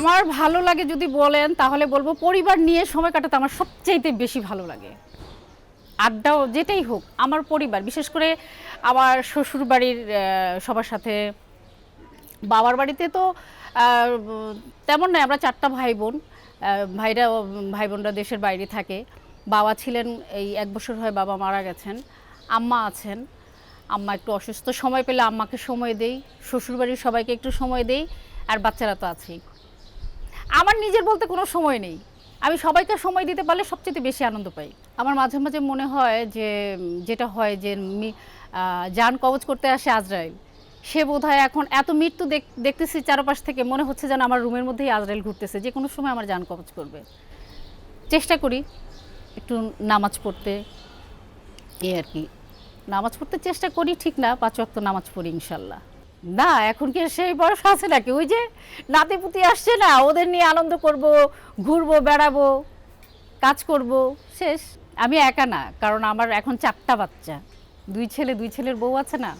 আমার ভালো লাগে যদি বলেন, তাহলে বলব পরিবার নিয়ে সময় কাটাতে আমার সবচাইতে বেশি ভালো লাগে। আড্ডাও যেটাই হোক, আমার পরিবার, বিশেষ করে আমার শ্বশুর বাড়ির সবার সাথে। বাবার বাড়িতে তো তেমন নয়, আমরা চারটা ভাই বোন ভাইরা ভাই বোনরা দেশের বাইরে থাকে। বাবা ছিলেন এই এক বছর হয় বাবা মারা গেছেন, আম্মা আছেন। আম্মা একটু অসুস্থ, সময় পেলে আম্মাকে সময় দেই। শ্বশুরবাড়ির সবাইকে একটু সময় দেই, আর বাচ্চারা তো আছেই। নিজের বলতে কোনো সময় নেই। আমি সবাইকে সময় দিতে পারলে সবচেয়ে বেশি আনন্দ পাই। আমার মাঝে মাঝে মনে হয় যে, যেটা হয় যে যান কবজ করতে আসে আজরাইল। সে বোধহয় এখন এত মৃত্যু দেখ- দেখতেছি চারপাশ থেকে, মনে হচ্ছে যেন আমার রুমের মধ্যেই আজরাইল ঘুরতেছে। যে কোনো সময় আমার যান কবজ করবে। চেষ্টা করি একটু নামাজ পড়তে। এই আর কি। নামাজ পড়তে চেষ্টা করি, ঠিক না, পাঁচ ওয়াক্ত নামাজ পড়ি, ইনশাল্লাহ। না, এখন কি সেই বয়স আছে নাকি? ওই যে নাতিপুতি আসছে না, ওদের নিয়ে আনন্দ করব, ঘুরবো, বেড়াবো, কাজ করব, শেষ। আমি একা না, কারণ আমার এখন চারটা বাচ্চা। দুই ছেলে, দুই ছেলের বউ আছে না?